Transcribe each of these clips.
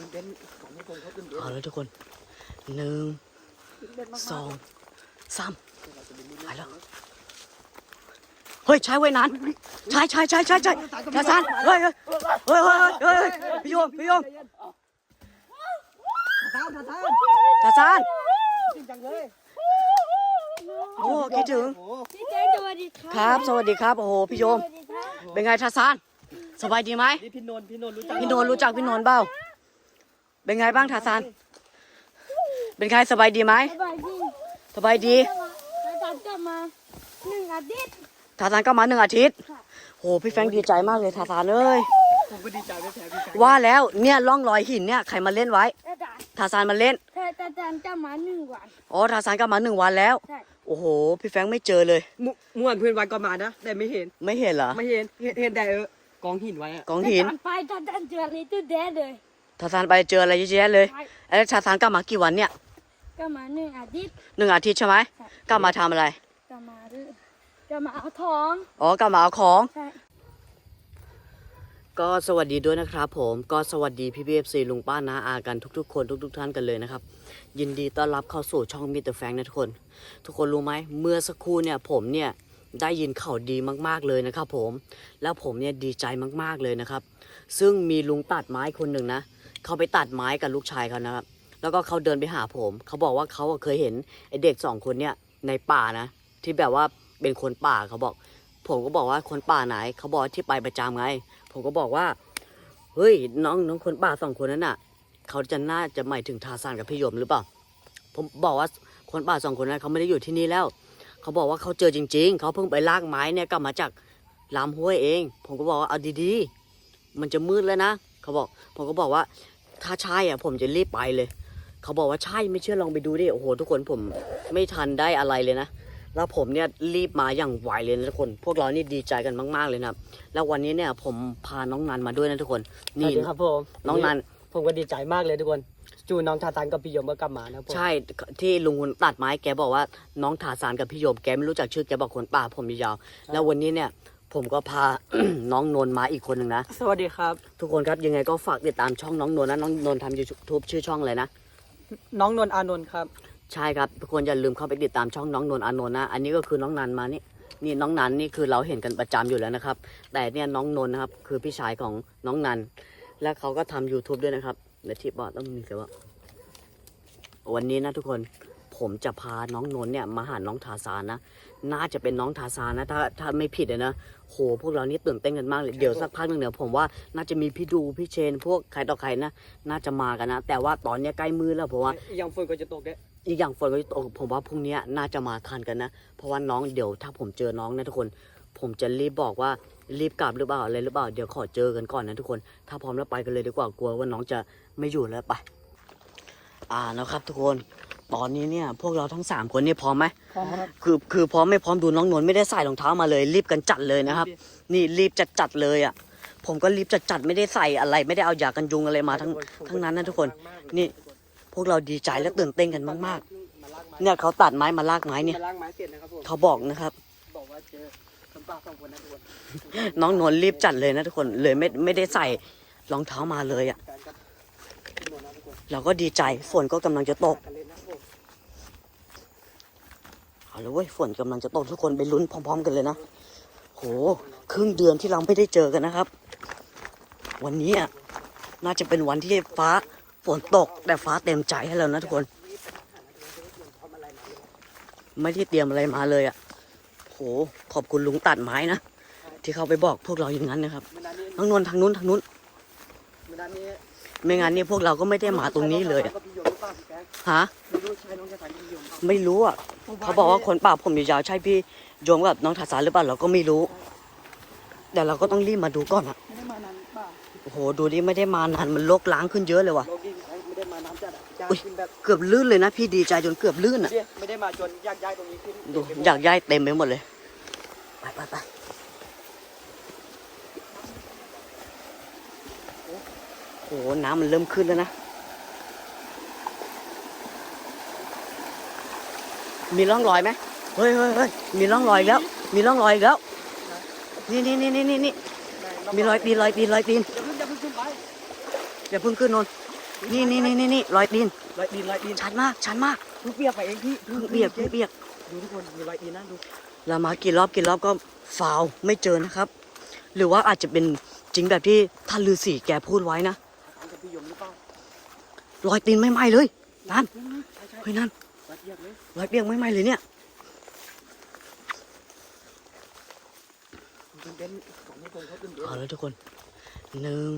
ตื่นเต้นของทุกคนเขาตื่นเต้นเอาเลยทุกคนหนึ่งตื่นเต้นมากๆสองสามเราจะบินบินไปแล้วเฮ้ยใช้ไว้นานใช่ใช่ใช่ใช่ใช่ทาซานเฮ้ยเฮ้ยเฮ้ยเฮ้ยเฮ้ยพี่โยมพี่โยมทานทานทานทาซานจริงจังเลยโอ้คิดถึงโอ้โหพี่แจ๊คสวัสดีคครัรับ สวัสดีครับโอ้โหพี่โยม สวัสดีครับเป็นไงทาซานสบายดีไหมนี่พี่นนท์พี่นนท์รู้จักพี่โนนรู้จักพี่โนนเปล่า เป็นไงบ้างทาซาน เป็นไงสบายดีไหม สบายดีสบายดีแล้วตามกลับมาหนึ่งอาทิตย์ทาซานก็มาหนึ่งอาทิตย์ โห พี่แฟรงค์ดีใจมากเลยทาซานเอ้ยผมก็ดีใจไม่แพ้พี่แฟนว่าแล้วเนี่ยร่องรอยหินเนี่ยใครมาเล่นไว้แต่ตาทาซานมาเล่นแต่แต่ตามกลับมาหนึ่งวัน อ๋อทาซานก็มาหนึ่งวันแล้ว ใช่ โอ้โห พี่แฟรงค์ไม่เจอเลย มุม่วนเพื่อนวันก่อนมานะ แต่ไม่เห็น ไม่เห็นเหรอ ไม่เห็น เห็นเห็นแต่เออกองหินไว้อะกองหินแต่ตามไปตาตามเจออะไรตื่นแดดเลย ทาซานไปเจออะไรเยอะแยะเลยใช่แล้วทาซานกลับมากี่วันเนี่ยกลับมาหนึ่งอาทิตย์หนึ่งอาทิตย์ใช่ไหมใช่กลับมาทำอะไรกลับมาเรื่อยกลับมาเอาทองอ๋อกลับมาเอาของใช่ก็สวัสดีด้วยนะครับ ผมก็สวัสดีพี่พีเอฟซีลุงป้านาอากันทุก ๆ คนทุก ๆ ท่านกันเลยนะครับ ยินดีต้อนรับเข้าสู่ช่องมิเตอร์แฟงนะทุกคน ทุกคนรู้ไหมเมื่อสักครู่เนี่ยผมเนี่ยได้ยินข่าวดีมากๆเลยนะครับ ผมแล้วผมเนี่ยดีใจมากๆเลยนะครับ ซึ่งมีลุงตัดไม้คนหนึ่งนะ เขาไปตัดไม้กับลูกชายเขานะครับ แล้วก็เขาเดินไปหาผม เขาบอกว่าเขาเคยเห็นไอเด็กสองคนเนี่ยในป่านะ ที่แบบว่าเป็นคนป่าเขาบอก ผมก็บอกว่าคนป่าไหน เขาบอกที่ไปประจำไง ผมก็บอกว่า เฮ้ยน้องน้องคนป่าสองคนนั้นน่ะ เขาจะน่าจะหมายถึงทาซานกับพี่ยมหรือเปล่า ผมบอกว่าคนป่าสองคนนั้นเขาไม่ได้อยู่ที่นี่แล้ว เขาบอกว่าเขาเจอจริง ๆ เขาเพิ่งไปลากไม้เนี่ยกลับมาจากลำห้วยเอง ผมก็บอกว่าเอาดีๆ มันจะมืดแล้วนะ เขาบอก ผมก็บอกว่า ถ้าใช่อะผมจะรีบไปเลย เขาบอกว่าใช่ไม่เชื่อลองไปดูดิโอ้โห ทุกคนผมไม่ทันได้อะไรเลยนะแล้วผมเนี่ยรีบมาอย่างไวเลยนะทุกคน พวกเรานี่ดีใจกันมาก ๆเลยนะครับ แล้ววันนี้เนี่ยผมพาน้องนันมาด้วยนะทุกคนนี่นี่ครับผมน้องนัน ผมก็ดีใจมากเลยทุกคนจูน้องทาตันกับพี่ยมก็กลับมานะผมใช่ที่ลุงคนตัดไม้แกบอกว่าน้องถาสารกับพี่โยมแกไม่รู้จักชื่อแกบอกคนป่าผมยาวๆแล้ววันนี้เนี่ย ผมก็พา น้องนนท์มาอีกคนหนึ่งนะ สวัสดีครับ ทุกคนครับยังไงก็ฝากติดตามช่องน้องนนท์นะน้องนนท์ทำยูทูบชื่อช่องอะไรนะ น้องนนท์อานนท์ครับ ใช่ครับทุกคนอย่าลืมเข้าไปติดตามช่องน้องนนท์อานนท์นะ อันนี้ก็คือน้องนันมานี่นี่น้องนันนี่คือเราเห็นกันประจำอยู่แล้วนะครับ แต่เนี่ยน้องนนท์นะครับคือพี่ชายของน้องนัน และเขาก็ทำ YouTube ด้วยนะครับเดี๋ยวที่บอกต้องมีแต่ว่าวันนี้นะทุกคนผมจะพาน้องนนท์เนี่ยมาหาน้องทาซานนะ น่าจะเป็นน้องทาซานนะถ้าถ้าไม่ผิดเลยนะโหพวกเรานี่ตื่นเต้นกันมากเลยเดี๋ยวสักพักหนึ่งเนี่ยผมว่าน่าจะมีพี่ดูพี่เชน พวกใครต่อใครนะน่าจะมากันนะ แต่ว่าตอนเนี้ยใกล้มืดแล้วผมว่าอีกอย่างฝนก็จะตกด้วยอีกอย่างฝนก็จะตกผมว่าพรุ่งนี้น่าจะมาทันกันนะ เพราะว่าน้องเดี๋ยวถ้าผมเจอน้องนะทุกคน ผมจะรีบบอกว่ารีบกลับหรือเปล่าอะไรหรือเปล่าเดี๋ยวขอเจอกันก่อนนะทุกคน ถ้าพร้อมแล้วไปกันเลยดีกว่ากลัวว่าน้องจะไม่อยู่แล้วไป อ่านะครับทุกคน ตอนนี้เนี่ยพวกเราทั้งสามคนนี่พร้อมไหมพร้อมครับคือคือพร้อมไม่พร้อมดูน้องนนท์ไม่ได้ใส่รองเท้ามาเลย รีบกันจัดเลยนะครับ นี่รีบจัดจัดๆเลยอะ ผมก็รีบจัดจัดๆไม่ได้ใส่อะไร ไม่ได้เอายากันยุงอะไรมาทั้งทั้งนั้นนะทุกคน นี่พวกเราดีใจและตื่นเต้นกันมากๆ เนี่ยเขาตัดไม้มาลากไม้เนี่ยมาล้างไม้เสร็จนะครับผมเขาบอกนะครับ บอกว่าเจอคนป่าสองคนนะทุกคนน้องนนท์รีบจัดเลยนะทุกคนเลยไม่ไม่ได้ใส่รองเท้ามาเลยอะแฟนกับพี่นนท์นะทุกคนเราก็ดีใจฝนก็กำลังจะตก กันเล่นนะครับผมเว้ยฝนกำลังจะตกทุกคนไปลุ้นพร้อม ๆ กันเลยนะโหครึ่งเดือนที่เราไม่ได้เจอกันนะครับ วันนี้น่าจะเป็นวันที่ฟ้าฝนตกแต่ฟ้าเต็มใจให้เรานะทุกคน ไม่ได้เตรียมอะไรมาเลยอะโหขอบคุณลุงตัดไม้นะที่เขาไปบอกพวกเราอย่างนั้นนะครับเมื่อนั้นนี้น้องนนท์ทางนู้นทางนู้นไม่งั้นนี่พวกเราก็ไม่ได้มาตรงนี้เลยอะกับ พี่ยมหรือเปล่าพี่แก๊กฮะไม่รู้ใช่น้องจะถ่ายพี่ยมเปล่าไม่รู้อะเขาบอกว่าคนป่าผมยาวๆใช่พี่โยมกับน้องทัศานหรือเปล่าเราก็ไม่รู้แต่เราก็ต้องรีบมาดูก่อนอะไม่ได้มานานเปล่าโอ้โหดูดิไม่ได้มานานมันลกล้างขึ้นเยอะเลยว่ะโลกี้ไม่ได้มานานจัดอะจ้างอุ๊ยขึ้นแบบเกือบลื่นเลยนะพี่ดีใจจนเกือบลื่นอะเดี๋ยวไม่ได้มาจนยากย้ายตรงนี้ขึ้นดูอยากย้ายเต็มไปหมดเลยไปไปไปโอ้โหน้ำมันเริ่มขึ้นแล้วนะ มีร่องรอยไหมเฮ้ยเฮ้ยเฮ้ยมีร่องรอยอีกแล้ว มีร่องรอยอีกแล้ว นี่นี่นี่นี่นี่นี่มีรอยตีนรอยตีนรอยตีนอย่าเพิ่งอย่าเพิ่งขึ้นไปอย่าเพิ่งขึ้นนนนี่นี่นี่นี่นี่รอยดินรอยดินรอยดินชัดมากชัดมากเพิ่งเปียกไปเองพี่เพิ่งเบียกเพิ่งเบียกดูทุกคนมีรอยดินนะดูเรามากี่รอบกี่รอบก็ฟาวไม่เจอนะครับ หรือว่าอาจจะเป็นจริงแบบที่ท่านฤาษีแกพูดไว้นะทางกับพี่ยมหรือเปล่ารอยตีนไม่ไหม้เลยนั่นใช่ใช่เฮ้ยนั่นรอยเปียกเลยรอยเปียกไม่ไหม้เลยเนี่ยตื่นเต้นของทุกคนเขาตื่นเต้นเอาแล้วทุกคนหนึ่ง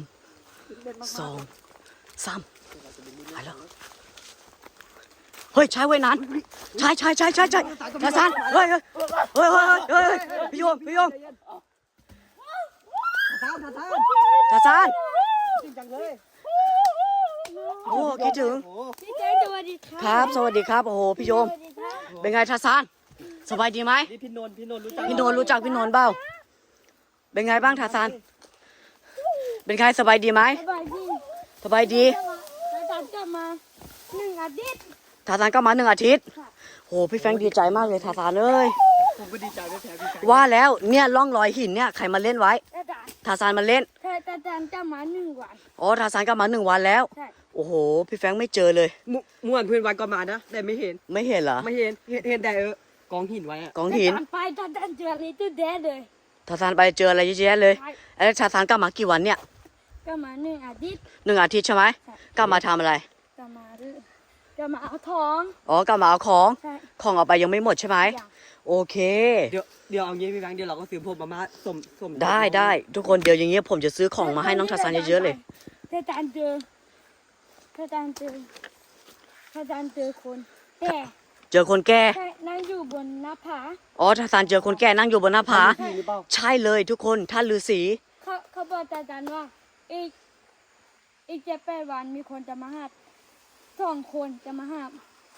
ตื่นเต้นมากๆสองสามเราจะเป็นไปแล้วเฮ้ยใช้ไว้นานใช่ใช่ใช่ใช่ใช่ทาซานเฮ้ยเฮ้ยเฮ้ยเฮ้ยเฮ้ยเฮ้ยพี่โยมพี่โยมทานทานทาซานจริงจังเลย โอ้คิดถึงโอ้พี่แจ๊คสวัสดีคครับรับ สวัสดีครับโอ้โหพี่โยม สวัสดีครับเป็นไงทาซานสบายดีไหมนี่พี่นนท์พี่นนท์รู้จักพี่โนนรู้จักพี่โนนเปล่าเป็นไงบ้างทาซานเป็นไงสบายดีไหมสบายดีสบายดีอาจารย์จะมาหนึ่งอาทิตย์ทาซานก็มาหนึ่งอาทิตย์โหพี่แฟรงค์ดีใจมากเลยทาซานเอ้ยผมก็ดีใจไม่แพ้พี่แฟนว่าแล้วเนี่ยร่องรอยหินเนี่ยใครมาเล่นไว้อาจารย์ทาซานมาเล่นถ้าอาจารย์จะมาหนึ่งวัน อ๋อทาซานก็มาหนึ่งวันแล้ว ใช่ โอ้โห พี่แฟรงค์ไม่เจอเลยเมื่อวานเพื่อนวันก็มานะแต่ไม่เห็น ไม่เห็นเหรอ ไม่เห็น เห็นเห็นแต่เออกองหินไว้อะกองหินอาจารย์ไปอาจารย์เจออะไรตัวแดดเลยทาซานไปเจออะไรเยอะแยะเลยใช่แล้วทาซานก็มากี่วันเนี่ยก็มาหนึ่งอาทิตย์หนึ่งอาทิตย์ใช่ไหมใช่ก็มาทำอะไรก็มาเรื่อยก็มาเอาทองอ๋อก็มาเอาของใช่ของเอาไปยังไม่หมดใช่ไหมอย่างโอเค เดี๋ยวเดี๋ยวเอางี้พี่แฟงเดี๋ยวเราก็ซื้อพวกมาม่าสมสมได้ได้ทุกคนเดี๋ยวอย่างเงี้ยผมจะซื้อของมาให้น้องทาซานเยอะๆเลยถ้าอาจารย์เจอ ถ้าอาจารย์เจอถ้าอาจารย์เจอคน แต่เจอคนแก่ใช่นั่งอยู่บนหน้าผาอ๋อทาซานเจอคนแก่นั่งอยู่บนหน้าผาพี่หรือเปล่าใช่เลยทุกคนท่านฤาษีเขาเขาบอกอาจารย์ว่าอีกอีกเจ็ดแปดวันมีคนจะมาหาสองคนจะมาหา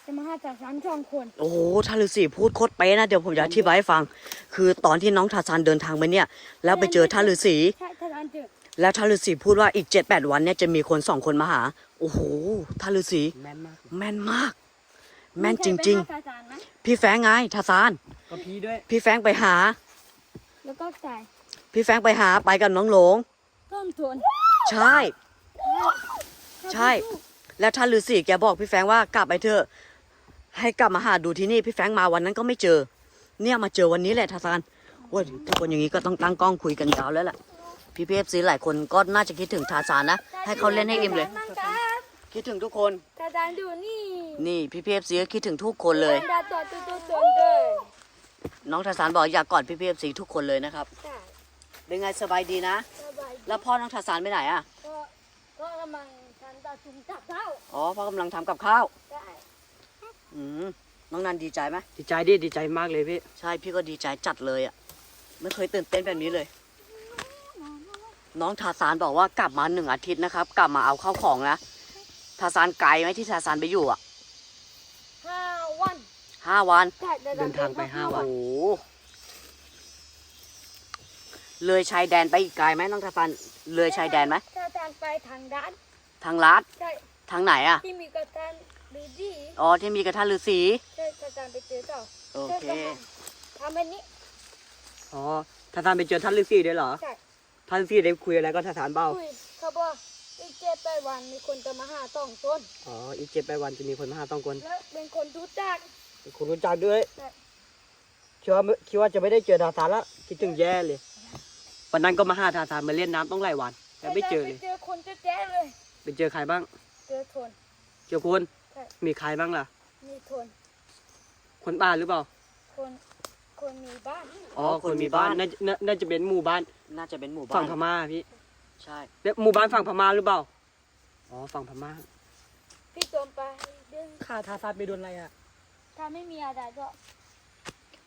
จะมาหาจากชั้นสองคน โอ้โหท่านฤาษีพูดโคตรเป๊ะนะเดี๋ยวผมจะอธิบายให้ฟัง คือตอนที่น้องทาซานเดินทางไปเนี่ย แล้วไปเจอท่านฤาษี ใช่ถ้าอาจารย์เจอ แล้วท่านฤาษีพูดว่าอีกเจ็ดแปดวันเนี่ยจะมีคนสองคนมาหา โอ้โหท่านฤาษีแม่นมากแม่นมาก แม่นจริงๆอาจารย์นะๆพี่แฟรงค์ไงทาซาน ก็พี่ด้วย พี่แฟรงค์ไปหาแล้วก็ใส่พี่แฟรงค์ไปหาไปกับน้องหลง ต้มทวนใช่ ใช่ แล้วท่านฤาษีแกบอกพี่แฟรงค์ว่ากลับไปเถอะ ให้กลับมาหาดูที่นี่ พี่แฟรงค์มาวันนั้นก็ไม่เจอ เนี่ยมาเจอวันนี้แหละทาซานโอ้ยทุกคนอย่างนี้ก็ต้องตั้งกล้องคุยกันยาวแล้วแหละ พี่พีเอฟซีหลายคนก็น่าจะคิดถึงทาซานนะ ให้เขาเล่นให้อิ่มเลยนั่งครับคิดถึงทุกคนอาจารย์ดูนี่นี่พี่พีเอฟซีก็คิดถึงทุกคนเลย ดาตัวตัวตัวตัวเลยน้องทาซานบอกอยากกอดพี่พีเอฟซีทุกคนเลยนะครับใช่เป็นไงสบายดีนะ สบายดีแล้วพ่อน้องทาซานไปไหนอะ ก็ก็กำลังทันตาจุงจับเท้าอ๋อพ่อกำลังทำกับข้าวใช่อืมน้องนันดีใจไหมดีใจดิดีใจมากเลยพี่ ใช่พี่ก็ดีใจจัดเลยอะ ไม่เคยตื่นเต้นแบบนี้เลย น้องทาซานบอกว่ากลับมาหนึ่งอาทิตย์นะครับ กลับมาเอาเข้าวของนะทาซานไกลไหมที่ทาซานไปอยู่อะห้าวันห้าวันใช่เดินทางไปห้าโอ้วันโหเลยชายแดนไปอีกไกลไหมน้องทาซานเลยชายแดนไหมถ้าอาจารย์ไปทางด้านทางลัดใช่ทางไหนอะที่มีกระตันดีดีอ๋อที่มีกระทะฤาษีใช่ถ้าอาจารย์ไปเจอเจ้าโอเคทำแบบนี้อ๋อทาทานไปเจอท่านฤาษีด้วยเหรอใช่ ท่านฤาษีได้คุยอะไรก็ทาทานเปล่าคุยเขาบอกอีกเจ็ดแปดวันมีคนจะมาหาต้องต้น อ๋ออีกเจ็ดแปดวันจะมีคนมาหาต้องคนแล้วเป็นคนรู้จักคุณรู้จักด้วยใช่คิดว่าไม่คิดว่าจะไม่ได้เจอทาทานละคิดถึงแย่เลย วันนั้นก็มาหาทาทานมาเล่นน้ำต้องหลายวันแต่ไม่เจอเลยไปเจอคนจะแจ๊เลยไปเจอใครบ้าง เจอทนเจอคนใช่มีใครบ้างล่ะ มีทนคนป่าหรือเปล่าคน คนมีบ้าน อ๋อคนมีบ้านน่าจะน่าน่าจะเป็นหมู่บ้านน่าจะเป็นหมู่บ้าฝั่นงพม่าพี่ใช่แล้วหมู่บ้านฝั่งพม่าหรือเปล่าอ๋อฝั่งพม่าพี่จมไปดึงข้าทาทานไปโดนอะไรอะถ้าไม่มีอะไรก็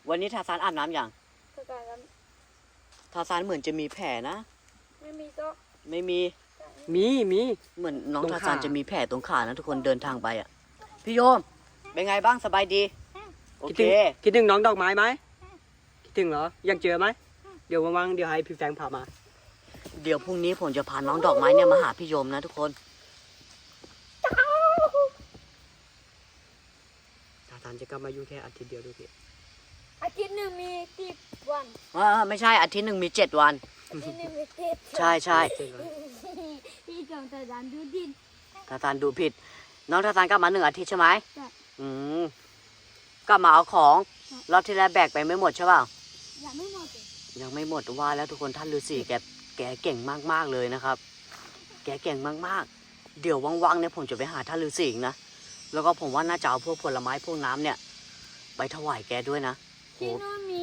วันนี้ทาซานอาบน้ำอย่างก็การแล้วทาซานเหมือนจะมีแผลนะ ไม่มีก็ไม่มีมีมี เหมือนน้องตรงทาซานขาจะมีแผลตรงขานะทุกคนเดินทางไปอะพี่โยมเป็นไงบ้างสบายดี โอคิดเค ถึงคิดถึงน้องดอกไม้ไหมคิด ถึงเหรอ ยังเจอไหม เดี๋ยวว่างๆเดี๋ยวให้พี่แฟงพามา เดี๋ยวพรุ่งนี้ผมจะพาน้องดอกไม้เนี่ยมาหาพี่โยมนะทุกคนทาทานจะกลับมาอยู่แค่อาทิตย์เดียวดูพี่อาทิตย์หนึ่งมีสิบวันอ่าไม่ใช่อาทิตย์หนึ่งมีเจ็ดวัน อาทิตย์หนึ่งมีเจ็ดใช่ใช่เจอกันพี่จมแต่ดันดูดิน ทาซานดูผิด น้องทาซานกลับมาหนึ่งอาทิตย์ใช่ไหมใช่ อืมกลับมาเอาของใช่รอบที่แล้วแบกไปไม่หมดใช่เปล่า ยังไม่หมดเลยยังไม่หมดว่าแล้วทุกคนท่านฤาษีแกแกเก่งมากๆเลยนะครับ แกเก่งมากๆ เดี๋ยวว่างๆเนี่ยผมจะไปหาท่านฤาษีอีกนะ แล้วก็ผมว่าน่าจะเอาพวกผลไม้พวกน้ำเนี่ย ไปถวายแกด้วยนะโอ้ที่นู่นมี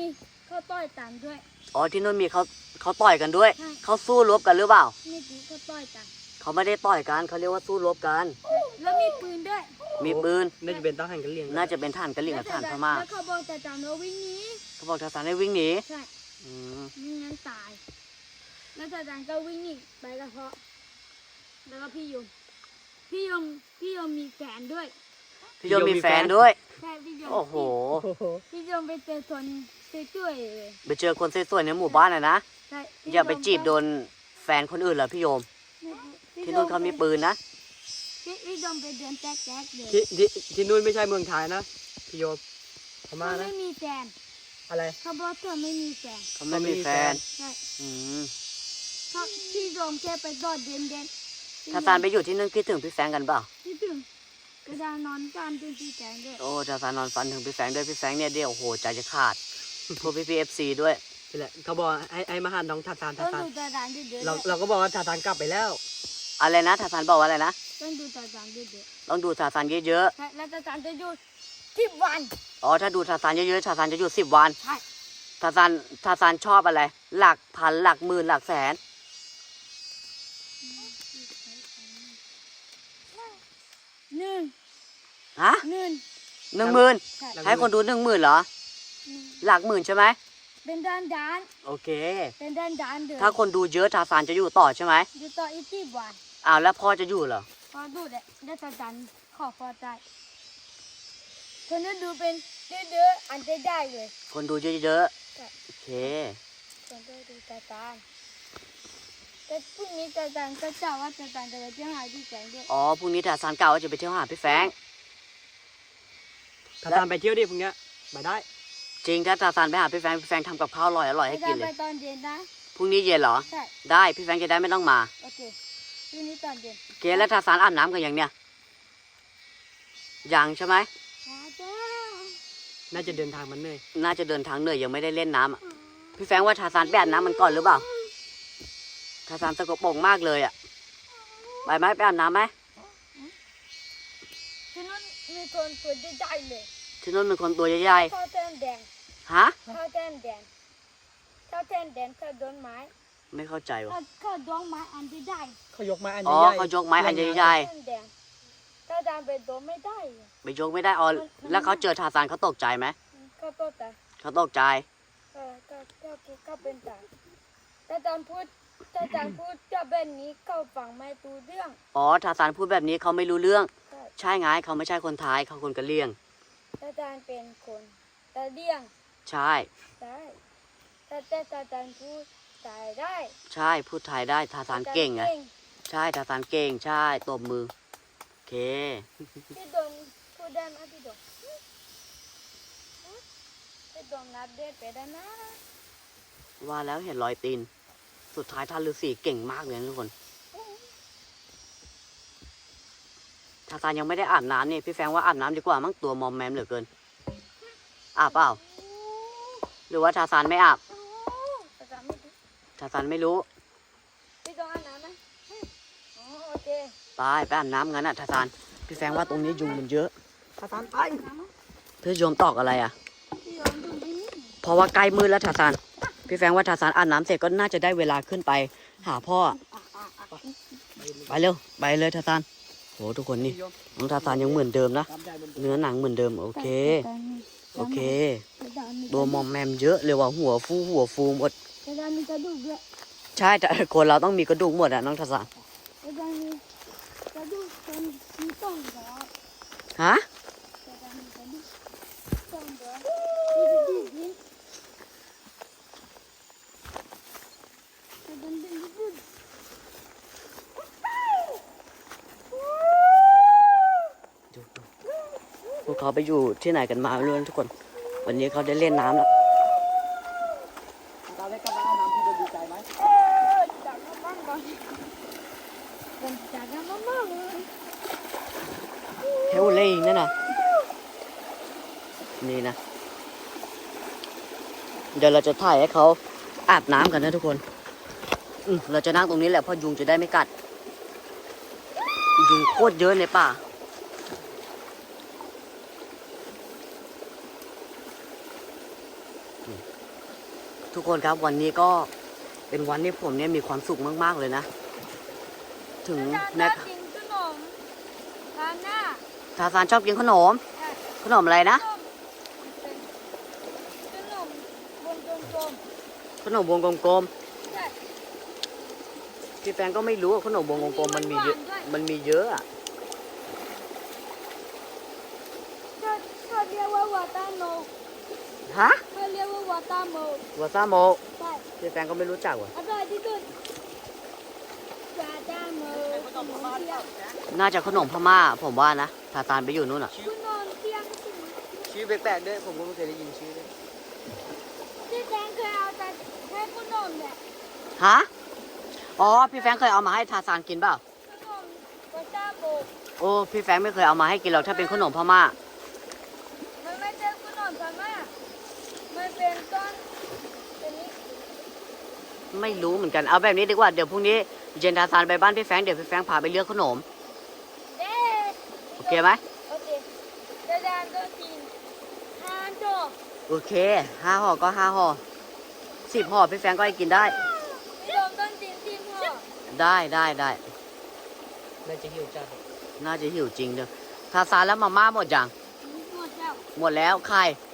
ข้าวต้อยตันด้วย อ๋อที่นู่นมีเขาเขาต่อยกันด้วย ใช่ เขาสู้รบกันหรือเปล่า นี่คือข้าวต้อยตัน เขาไม่ได้ต่อยกันเขาเรียกว่าสู้รบกัน แล้วมีปืนด้วยมีปืน น่าจะเป็นทหารกันเลี้ยงน่าจะเป็นท่านกะเหรี่ยงกับท่านพม่าแล้วเขาบอกจะจำเราวิ่งหนีเขาบอกทาซานให้วิ่งหนีใช่อืมไม่งั้นตาย แล้วจะจันก็วิ่งหนีไปแล้วเพราะ แล้วก็พี่ยมพี่ยมพี่ยมมีแฟนด้วย พี่โยมมีแฟนด้วย ใช่พี่ยมโอ้โหโอ้โหพี่ยมไปเจอคนช่วยๆเลยไปเจอคนสวยๆในหมู่บ้านนะนะ ใช่พี่อย่าไปยมจีบโดนแฟนคนอื่นเหรอพี่โยมพี่ ที่นู่นเขามีปืนนะ พี่พี่ยมไปเดินแจ๊กๆเลยที่ที่ที่นู่นไม่ใช่เมืองไทยนะพี่โยมพม่าเขานะ ไม่มีแฟนอะไรเขาบอกเธอไม่มีแฟนเขาไม่มีแฟนใช่อืมเพราะพี่ยมแค่ไปโดดเด่นเด่นทาซานไปอยู่ที่นั่นคิดถึงพี่แฟรงค์กันเปล่าพี่ถึงกระดานนอนกันเป็นพี่แฟนด้วยโอ้ทาซานนอนฝันถึงพี่แฟรงค์ด้วยพี่แฟรงค์เนี่ยเดี๋ยวโอ้โหใจจะขาดพวกพี่พีเอฟซีด้วยนี่แหละเขาบอกให้ให้มาหาน้องทาซานต้ทาองซานดูตาดานเดือดๆเราด้วยเราก็บอกว่าทาซานกลับไปแล้ว อะไรนะทาซานบอกว่าอะไรนะต้องดูตาดานเดือดต้องดูทาซานเยอะๆใช่แล้วตาดานจะอยู่ที่วันๆอ๋อถ้าดูทาซานเยอะๆทาซานจะอยู่สิบวันใช่ทาซานทาซานชอบอะไร หลักพันหลักหมื่นหลักแสน หนึ่งฮะหนึ่งหนึ่งหมื่นใช่ ให้คนดูหนึ่งหมื่นเหรอหนึ่งหลักหมื่นใช่ไหม เป็นด้านดานโอเค เป็นด้านดานเดือดถ้าคนดูเยอะทาซานจะอยู่ต่อใช่ไหมอยู่ต่ออีกที่วันอ้าวแล้วพ่อจะอยู่เหรอพอดูเด็ดแล้วตาดานขอพอใจคนนี้ดูเป็นเดือดๆอันจะได้เลย คนดูเยอะใช่ๆโอเคคนก็ดูตาดานแต่พรุ่งนี้ตาดานก็จะว่าตาดานจะไปเที่ยวหาที่แสงด้วยอ๋อพรุ่งนี้ทาซานกล่าวว่าจะไปเที่ยวหาพี่แฟรงค์ทาซานไปเที่ยวดิพรุ่งเนี้ยไปได้ จริงถ้าทาซานไปหาพี่แฟรงค์พี่แฟรงค์ทำกับข้าวอร่อยอร่อยให้ตากิดานนเลไปยตอนเย็นนะพรุ่งนี้เย็นเหรอ ใช่ได้พี่แฟรงค์จะได้ไม่ต้องมาโอเคพรุ่งนี้ตอนเย็นโอเคแล้วทาซานอาบน้ำกันยังเนี่ยยังใช่ไหมจ้าจ้าน่าจะเดินทางมันเหนื่อยน่าจะเดินทางเหนื่อยยังไม่ได้เล่นน้ำอะพี่แฟรงค์ว่าทาซานไปอาบน้ำมันก่อนหรือเปล่าทาซานสกปรกมากเลยอะไปไหมไปอาบน้ำไหมที่นู่นมีคนตัวใหญ่ๆเลยที่นู่นเป็นคนตัวใหญ่ข้าวแทนแดงๆ ฮะข้าวแทนแดงข้าวแทนแดงข้าวต้นไม้ไม่เข้าใจวะข้าวข้าวดองไม้อันที่ได้เขายกไม้อันอ๋อใหญ่เขายกไม้อันใหญ่ข้าวแทนแดงถ้าดานไปโดนไม่ได้อะๆไปยกไม่ได้อ๋อแล้วเขาเจอทาซานเขาตกใจไหมข้าวต้นแต่เขาตกใจ เออก็ก็ก็เป็นตาถ้าดานพูดถ้าดานพูดจะแบบนี้เข้าฟังไม่รู้เรื่องอ๋อทาซานพูดแบบนี้เขาไม่รู้เรื่อง ใช่ใช่ไงเขาไม่ใช่คนไทยเขาคนกะเหรี่ยง ถ้าดานเป็นคนตาเลี่ยง ใช่ ได้แต่แต่ถ้าดานพูดตายได้ใช่พูดไทยได้ทาซานเก่งไงใช่ทาซานเก่งใช่ตบมือโอเค พี่โดนพูดได้ไหมพี่โดนพี่โดนนับเด็ดไปได้นะว่าแล้วเห็นรอยตีน สุดท้ายท่านฤาษีเก่งมากเลยนะทุกคนทาซานยังไม่ได้อาบน้ำนี่พี่แฟรงค์ว่าอาบน้ำดีกว่ามั้งตัวมอมแมมเหลือเกินอาบเปล่าห รือว่าทาซานไม่อาบแต่จำไม่ได้ทาซานไม่รู้พี่ต้องอาบน้ำไหมอ๋อโอเคไปไปอาบน้ำงั้นอะทาซานพี่แฟรงค์ว่าตรงนี้ยุงมันเยอะทาซานไปน้ำไหมเพื่อโยมตอกอะไรอะพี่ยอมดูที่นี่เพราะว่าใกล้มืดแล้วทาซานพี่แฟรงค์ว่าทาซานอาบน้ำเสร็จก็น่าจะได้เวลาขึ้นไป หาพ่อไปเร็วไปเลยทาซานโหทุกคนนี่พี่โยมน้องทาซานยังเหมือนเดิมนะตามใจบนเนื้อหนังเหมือนเดิมโอเค โอเคแต่ดานมีตัวมอมแมมเยอะเลยว่ะหัวฟูหัวฟูหมดแต่ดานมีกระดูกด้วยใช่แต่คนเราต้องมีกระดูกหมดอะน้องทาซานแต่ดานมีกระดูกเป็นมีต้นดอกฮะแต่ดานมีกระดูกต้นดอกที่ที่ดินแต่ดานเป็นดินดูดูพวกเขาไปอยู่ที่ไหนกันมาไม่รู้นะทุกคน วันนี้เขาได้เล่นน้ำแล้วทาซานได้กลับมาอาบน้ำพี่จะดีใจไหมเออจากน้ำมันก่อนเป็นจากน้ำมันมากเลยเฮลเล่นั่นน่ะ นี่นะ เดี๋ยวเราจะถ่ายให้เขาอาบน้ำกันนะทุกคนอืมเราจะนั่งตรงนี้แหละเพราะยุงจะได้ไม่กัด ยุงโคตรเยอะในป่า ทุกคนครับวันนี้ก็เป็นวันที่ผมเนี่ยมีความสุขมากๆเลยนะ ถึงอาจารย์แม้น่ากินขนมทานหน้าทาซานชอบกินขนมใช่ขนมอะไรนะขนมเป็นขนมวงกลมขนมวงกลมๆใช่ๆพี่แฟนก็ไม่รู้ว่าขนมวงกลมๆมันมีเยอะมันมีเยอะอะก็ก็เรียกว่าวาตาโมฮะ ก็เรียกว่าวาตาโมวาซาโมใช่พี่แฟนก็ไม่รู้จักว่ะ อร่อยที่สุดวาตาโมขนมเปียกน่าจะขนมพม่าผมว่านะทาซานไปอยู่นู่นอะขนมเปียกสิชื่อแปลกๆด้วย ผมก็ไม่เคยได้ยินชื่อเลยที่แจงเคยเอาแต่ให้ขนมเนี่ยฮะ อ๋อ พี่แฟงเคยเอามาให้ทาซานกินเปล่าขนมวาตาโม โอ้ พี่แฟงไม่เคยเอามาให้กินหรอกถ้าเป็นขนมพม่า มันไม่ใช่ขนมพม่ามัน เป็นต้นเป็นนี้ไม่รู้เหมือนกันเอาแบบนี้ดีกว่าเดี๋ยวพรุ่งนี้เย็นทาซานไปบ้านพี่แฟงเดี๋ยวพี่แฟงพาไปเลือกขนม เด้โอเคไหมโอเคเดี๋ยวแดนต้องกินทานจบโอเคห้าห่อก็ห้าห่อสิบห่อพี่แฟงก็ให้กินได้พี่ลมต้องกินที่พ่อได้ได้ได้ น่าจะหิวจัดน่าจะหิวจริงเด้อทาซานแล้วมาม่าหมดยังหมดแล้วหมดแล้วใครหมดแล้ว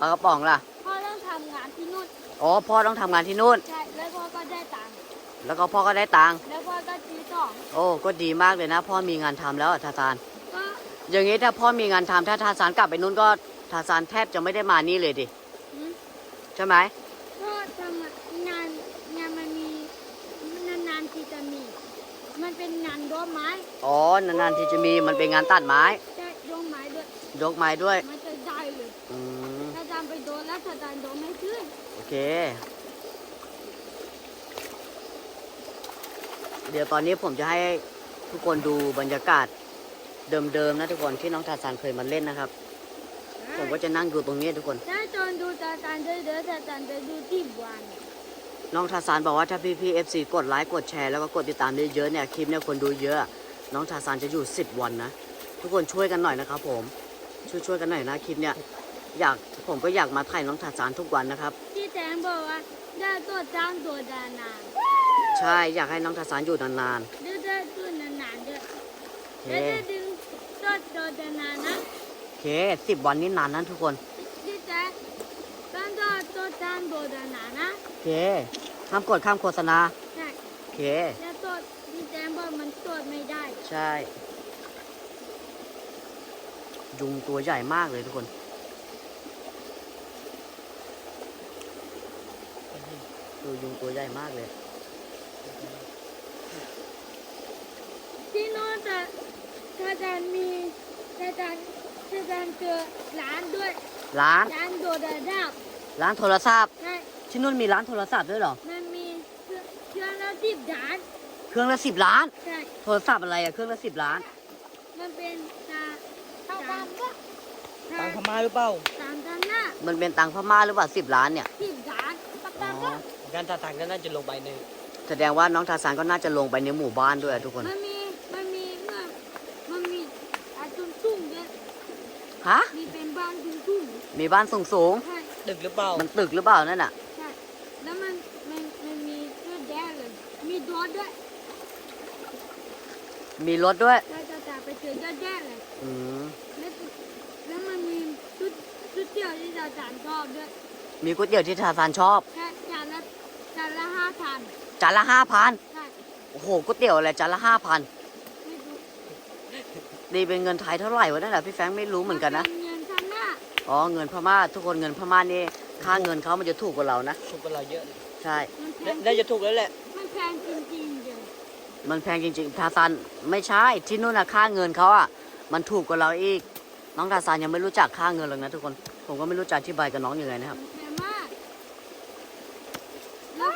ปลากระป๋องล่ะ พ่อต้องทำงานที่นู่นอ๋อ พ่อต้องทำงานที่นู่น ใช่แล้วพ่อก็ได้ตังค์แล้วก็พ่อก็ได้ตังค์ แล้วพ่อก็ซื้อของโอ้ ก็ดีมากเลยนะ พ่อมีงานทำแล้วอะทาซาน ก็อย่างนี้ถ้าพ่อมีงานทำถ้าทาซานกลับไปนู่นก็ทาซานแทบจะไม่ได้มานี่เลยดิ หืมใช่ไหม พ่อทำงานงานมันมีนานๆที่จะมี มันเป็นงานดอกไม้อ๋อ นานๆที่จะมีมันเป็นงานตัดไม้ ใช่ดอกไม้ด้วยยกไม้ด้วย มัน เค เดี๋ยวตอนนี้ผมจะให้ทุกคนดูบรรยากาศเดิมๆนะทุกคนที่น้องทาซานเคยมาเล่นนะครับ ผมก็จะนั่งดูตรงนี้ทุกคน ถ้าจนดูตาจานเด้อๆถ้าจานจะดูที่วันน้องทาซานบอกว่าถ้าพี่พี่เอฟซีกดไลค์กดแชร์แล้วก็กดติดตามเยอะๆเนี่ยคลิปเนี่ยคนดูเยอะ น้องทาซานจะอยู่10วันนะทุกคนช่วยกันหน่อยนะครับผมช่วยช่วยๆกันหน่อยนะคลิปเนี่ยอยากผมก็อยากมาถ่ายน้องทาซานทุกวันนะครับที่ แจงบอกว่าได้ตัวจ้างตัวดานานใช่อยากให้น้องทาซานอยู่นานเด้อได้ตัวนานๆเด้อๆโอเคแล้วจะดึงตัวตัวดานานนะโอเคสิบวันนี้นานนะทุกคนที่แจงต้องตัวตัวจ้างตัวดานานนะโอเคห้ามกดข้ามโฆษณาใช่โอเค แล้วตัวที่แจงบอกมันตัวไม่ได้ ใช่ ยุงตัวใหญ่มากเลยทุกคน ดูยุงตัวใหญ่มากเลย ที่โน้นแต่ถ้าจานมีถ้าจานถ้าจานเจอร้านด้วย ร้าน ร้านตัวดาดาบร้านโทรศัพท์ ใช่ที่นู่นมีร้านโทรศัพท์ด้วยเหรอ มันมีเครื่องเครื่องละสิบล้านเครื่องละสิบล้าน ใช่ โทรศัพท์อะไรอะเครื่องละสิบล้าน มันเป็นตาตาตามก็ตังพม่าหรือเปล่าตามตามหน้ามันเป็นตังค์พม่าหรือเปล่าสิบล้านเนี่ย สิบล้านตามอ๋ตามอก็ งั้นตาตังก็น่าจะลงไปในแสดงว่าน้องทาซานก็น่าจะลงไปในหมู่บ้านด้วยอะทุกคน มันมีมันมีเมื่อมันมีอาจุนทุ่งๆด้วยฮะ มีเป็นบ้านจุนทุ่งมีบ้านสูงสูงๆใช่ดึกหรือเปล่า ๆมันตึกหรือเปล่านั่นน่ะ ใช่แล้วมันมันมันมีเยอะแยะเลยมีรถด้วยมีรถด้วยถ้าจะจะไปเจอเยอะแยะเลยอืม แล้วแล้วมันมีชุดชุดเที่ยวที่เราจานชอบด้วยมีก๋วยเตี๋ยวที่ทาซานชอบแค่ จานละจานละห้าพันจานละห้าพันใช่โอ้โหก๋วยเตี๋ยวอะไรจานละห้าพันไม่รู้ดีเป็นเงินไทยเท่าไหร่วะนั่นแหละพี่แฟรงค์ไม่รู้เหมือนกันนะป็เงินข้างหน้าอ๋อเงินพม่าทุกคนเงินพม่านี่ค่าเงินเขามันจะถูกกว่าเรานะถูกกว่าเราเยอะเลยใช่ มันแพน่างน่าจะถูกแล้วแหละ มันแพงจริงๆเลยมันแพงจริงๆทาซานไม่ใช่ที่นู่นนะค่าเงินเขาอะมันถูกกว่าเราอีก น้องทาซานยังไม่รู้จักค่าเงินหรอกนะทุกคน ผมก็ไม่รู้จะอธิบายกับน้องยังไงนะครับ มันแพงมากแล้ว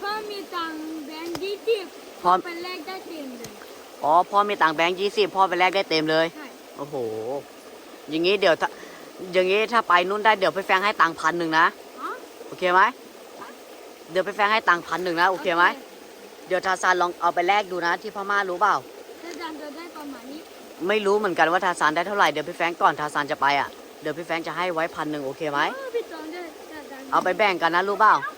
พ่อมี ตังค์แบงค์ยี่สิบพร้อม เป็นเลขได้เต็มเลยอ๋อพ่อมีตังค์แบงค์ยี่สิบพ่อไปแลกได้เต็มเลย ใช่โอ้โห อย่างงี้เดี๋ยวถ้าอย่างงี้ถ้าไปนู่นได้เดี๋ยวไปแฟงให้ตังค์พันหนึ่งนะอ๋อโอเคไหม เดี๋ยวไปแฟงให้ตังค์พันหนึ่งนะ โอเคไหม เดี๋ยวทาซานลองเอาไปแลกดูนะ ที่พม่ารู้เปล่าอาจารย์จะได้ประมาณนี้ไม่รู้เหมือนกันว่าทาซานได้เท่าไหร่ เดี๋ยวพี่แฟงก่อนทาซานจะไปอะ เดี๋ยวพี่แฟงจะให้ไว้พันหนึ่งโอเคไหม เออพี่ตองได้อาจารย์เอาไปแบ่งกันนะรู้เปล่าโอ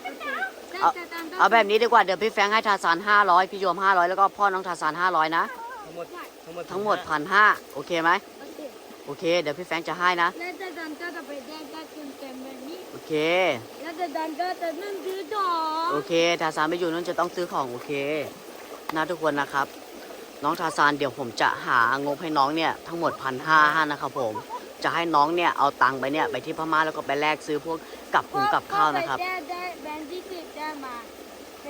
เค เอาแต่แต่แต่เอาแบบนี้ดีกว่าเดี๋ยวพี่แฟงให้ทาซานห้าร้อยพี่โยมห้าร้อยแล้วก็พ่อน้องทาซานห้าร้อยนะ ทั้งหมดใช่ทั้งหมดทั้งหมดพันห้าโอเคไหมโอเคโอเค เดี๋ยวพี่แฟงจะให้นะ แล้วอาจารย์ก็จะไปได้ได้เต็มเต็มแบบนี้โอเค แล้วอาจารย์ก็จะนั่งซื้อดอกโอเคทาซานไม่อยู่นั่นจะต้องซื้อของโอเคนะทุกคนนะครับ น้องทาซานเดี๋ยวผมจะหางบให้น้องเนี่ยทั้งหมดพันห้านะครับผม จะให้น้องเนี่ยเอาตังค์ไปเนี่ยไปที่พม่าแล้วก็ไปแลกซื้อพวกกับหุงกับข้าวนะครับ พ่อไปได้ได้แบงค์ที่สิบได้มา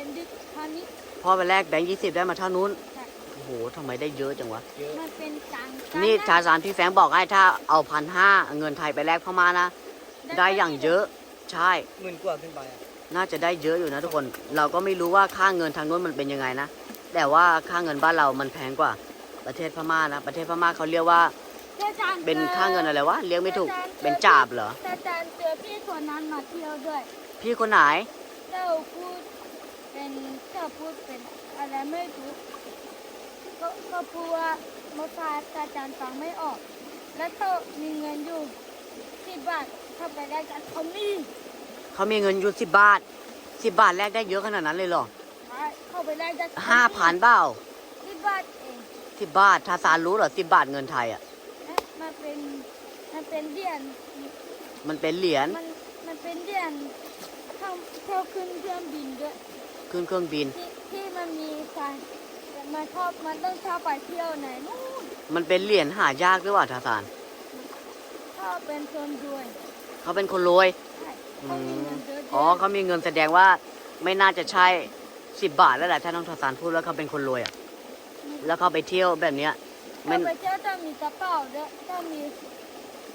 เป็นดิเท่านี้พ่อไปแลกแบงค์ยี่สิบได้มาเท่านู้นใช่โอ้โหทำไมได้เยอะจังวะ เยอะมันเป็นตังค์นี่ทาซานพี่แฟงบอกให้ถ้าเอาพันห้าเงินไทยไปแลกพม่านะ ได้อย่างเยอะ ใช่ หมื่นกว่าขึ้นไปอะน่าจะได้เยอะอยู่นะทุกคน เราก็ไม่รู้ว่าค่าเงินทางนู้นมันเป็นยังไงนะ แต่ว่าค่าเงินบ้านเรามันแพงกว่าประเทศพม่านะ ประเทศพม่าเขาเรียกว่าอาจารย์เป็นค่าเงินอะไรวะเรียกไม่ถูก เป็นจาบเหรออาจารย์เจอพี่คนนั้นมาเที่ยวด้วย พี่คนไหน เจ้าพูด เป็นเจ้าพูดเป็นอะไรไม่รู้ ก็ก็พูดว่าเมื่อพาอาจารย์ฟังไม่ออก แล้วก็มีเงินอยู่ที่บาทเข้าไปได้กันเขามีเขามีเงินอยู่สิบบาทสิบบาทแลกได้เยอะขนาดนั้นเลยเหรอเข้าไปได้กันห้าพันเปล่าที่บาทเองสิบบาททาซานรู้เหรอสิบบาทเงินไทยอะนะมันเป็นมันเป็นเหรียญมันเป็นเหรียญมันมันเป็นเหรียญเข้าเข้าขึ้นเครื่องบินด้วย ขึ้นเครื่องบิน ที่ที่มันมีการมันชอบมันต้องชอบไปเที่ยวไหนนู่นมันเป็นเหรียญหายากหรือเปล่าทาซานชอบเป็นคนรวยเขาเป็นคนรวยใช่อืเขามีมเงินเยอะๆอ๋อเขามีเงินแสดงว่าไม่น่าจะใช่สิบบาทแล้วแหละถ้าน้องทาซานพูดว่าเขาเป็นคนรวยอะแล้วเขาไปเที่ยวแบบเนี้ยถ้ามันไปเที่ยวต้องมีกระเป๋าด้วยต้องมี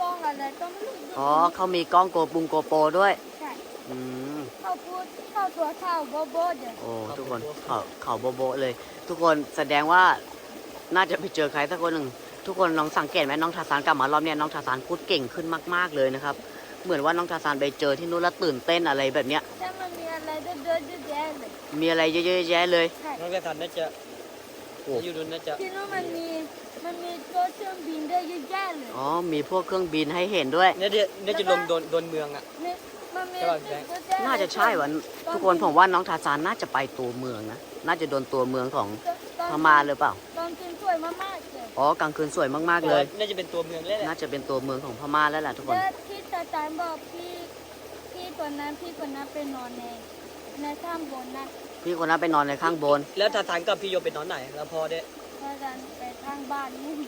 กล้องอะไรต้องรู้อ๋อเขามีกล้องโกปุงโกโปรด้วยใช่ อืมเข้าพูดเข้าตัวเข้าโบโบเดี๋ยวโอ้ทุกคนเขาเขาโบโบเลย ทุกคนแสดงว่าน่าจะไปเจอใครสักคนหนึ่งทุกคนลองสังเกตไหมน้องทาซานกลับมารอบเนี้ยน้องทาซานพูดเก่งขึ้นมากๆเลยนะครับ เหมือนว่าน้องทาซานไปเจอที่นู้นแล้วตื่นเต้นอะไรแบบเนี้ย ถ้ามันมีอะไรเยอะๆเยอะแยะเลยมีอะไรเยอะๆแยะเลย ใช่น้องกระสันน่าจะโอ้อยู่ดูน่าจะที่นู้นมันมีมันมีตัวเครื่องบินด้วยเยอะแยะเลยอ๋อมีพวกเครื่องบินให้เห็นด้วย น่าจะน่าจะลงโดนโดนเมืองอะนี่มันมี ใช่ป่ะเยอะแยเลยน่าจะใช่วะทุกคนผมว่าน้องทาซานน่าจะไปตัวเมืองนะ น่าจะโดนตัวเมืองของตอนพม่าหรือเปล่า ตอนกินสวยมากๆเลยอ๋อกลางคืนสวยมากๆเลย น่าจะเป็นตัวเมืองแล้วแหละน่าจะเป็นตัวเมืองของพม่าแล้วล่ะทุกคน แล้วที่ตาจารย์บอกพี่พี่คนนั้นพี่คนนั้นไปนอนในในถ้ำบนนั้นพี่คนนั้นไปนอนในข้างบน แล้วทาทานกับพี่โยมไปนอนไหน แล้วพอได้ตาจารย์ไปทางบ้านนู่น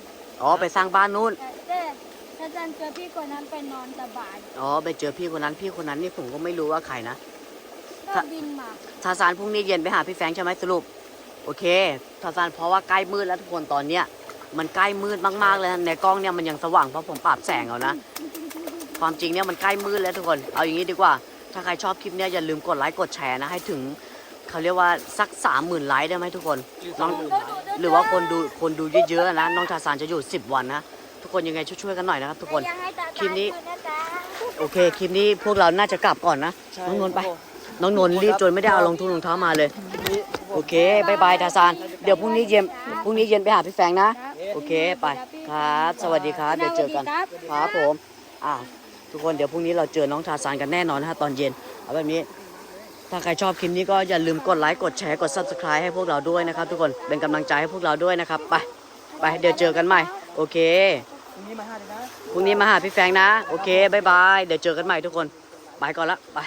อ๋อไปสร้างบ้านนู้นแต่ แต่ตาจารย์เจอพี่คนนั้นไปนอนสบายอ๋อไปเจอพี่คนนั้นพี่คนนั้นนี่ผมก็ไม่รู้ว่าใครนะก็บินมาทาซานพรุ่งนี้เย็นไปหาพี่แฟรงค์ใช่ไหมสรุป โอเคทาซานเพราะว่าใกล้มืดแล้วทุกคนตอนเนี้ยมันใกล้มืดมากๆเลยนะในกล้องเนี่ยมันยังสว่างเพราะผมปรับแสงเอานะความจริงเนี่ยมันใกล้มืดแล้วทุกคนเอาอย่างนี้ดีกว่า ถ้าใครชอบคลิปเนี่ยอย่าลืมกดไลค์กดแชร์นะให้ถึงเขาเรียกว่าสักสามหมื่นไลค์ได้ไหมทุกคนน้องหรือว่าคนดูคนดูเยอะๆนะน้องทาซานจะอยู่10วันนะทุ กคนยังไงช่วยๆกันหน่อยนะครับทุกคนอยากให้ตาคลิปนี้ตานะจ๊ะโอเคคลิปนี้พวกเราน่าจะกลับก่อนนะน้องนนท์ไป น้องนนท์รีบจนไม่ได้เอารองทุนรองเท้ามาเลย โอเคบายบายทาซานเดี๋ยวพรุ่งนี้เย็นพรุ่งนี้เย็นไปหาพี่แฟรงค์นะ โอเคไปครับ สวัสดีครับเดี๋ยวเจอกันครับครับผมอ่าทุกคนเดี๋ยวพรุ่งนี้เราเจอน้องทาซานกันแน่นอนนะฮะตอนเย็นเอาแบบนี้ถ้าใครชอบคลิปนี้ก็อย่าลืมกดไลค์กดแชร์กด subscribe ให้พวกเราด้วยนะครับ ทุกคนเป็นกำลังใจให้พวกเราด้วยนะครับ ไป ไปเดี๋ยวเจอกันใหม่ โอเคพ รุ่งนี้มาห้าเลยนะ พรุ่งนี้มาหาพี่แฟงนะ โอเคบายบาย เดี๋ยวเจอกันใหม่ทุกคน ไปก่อนละ ไป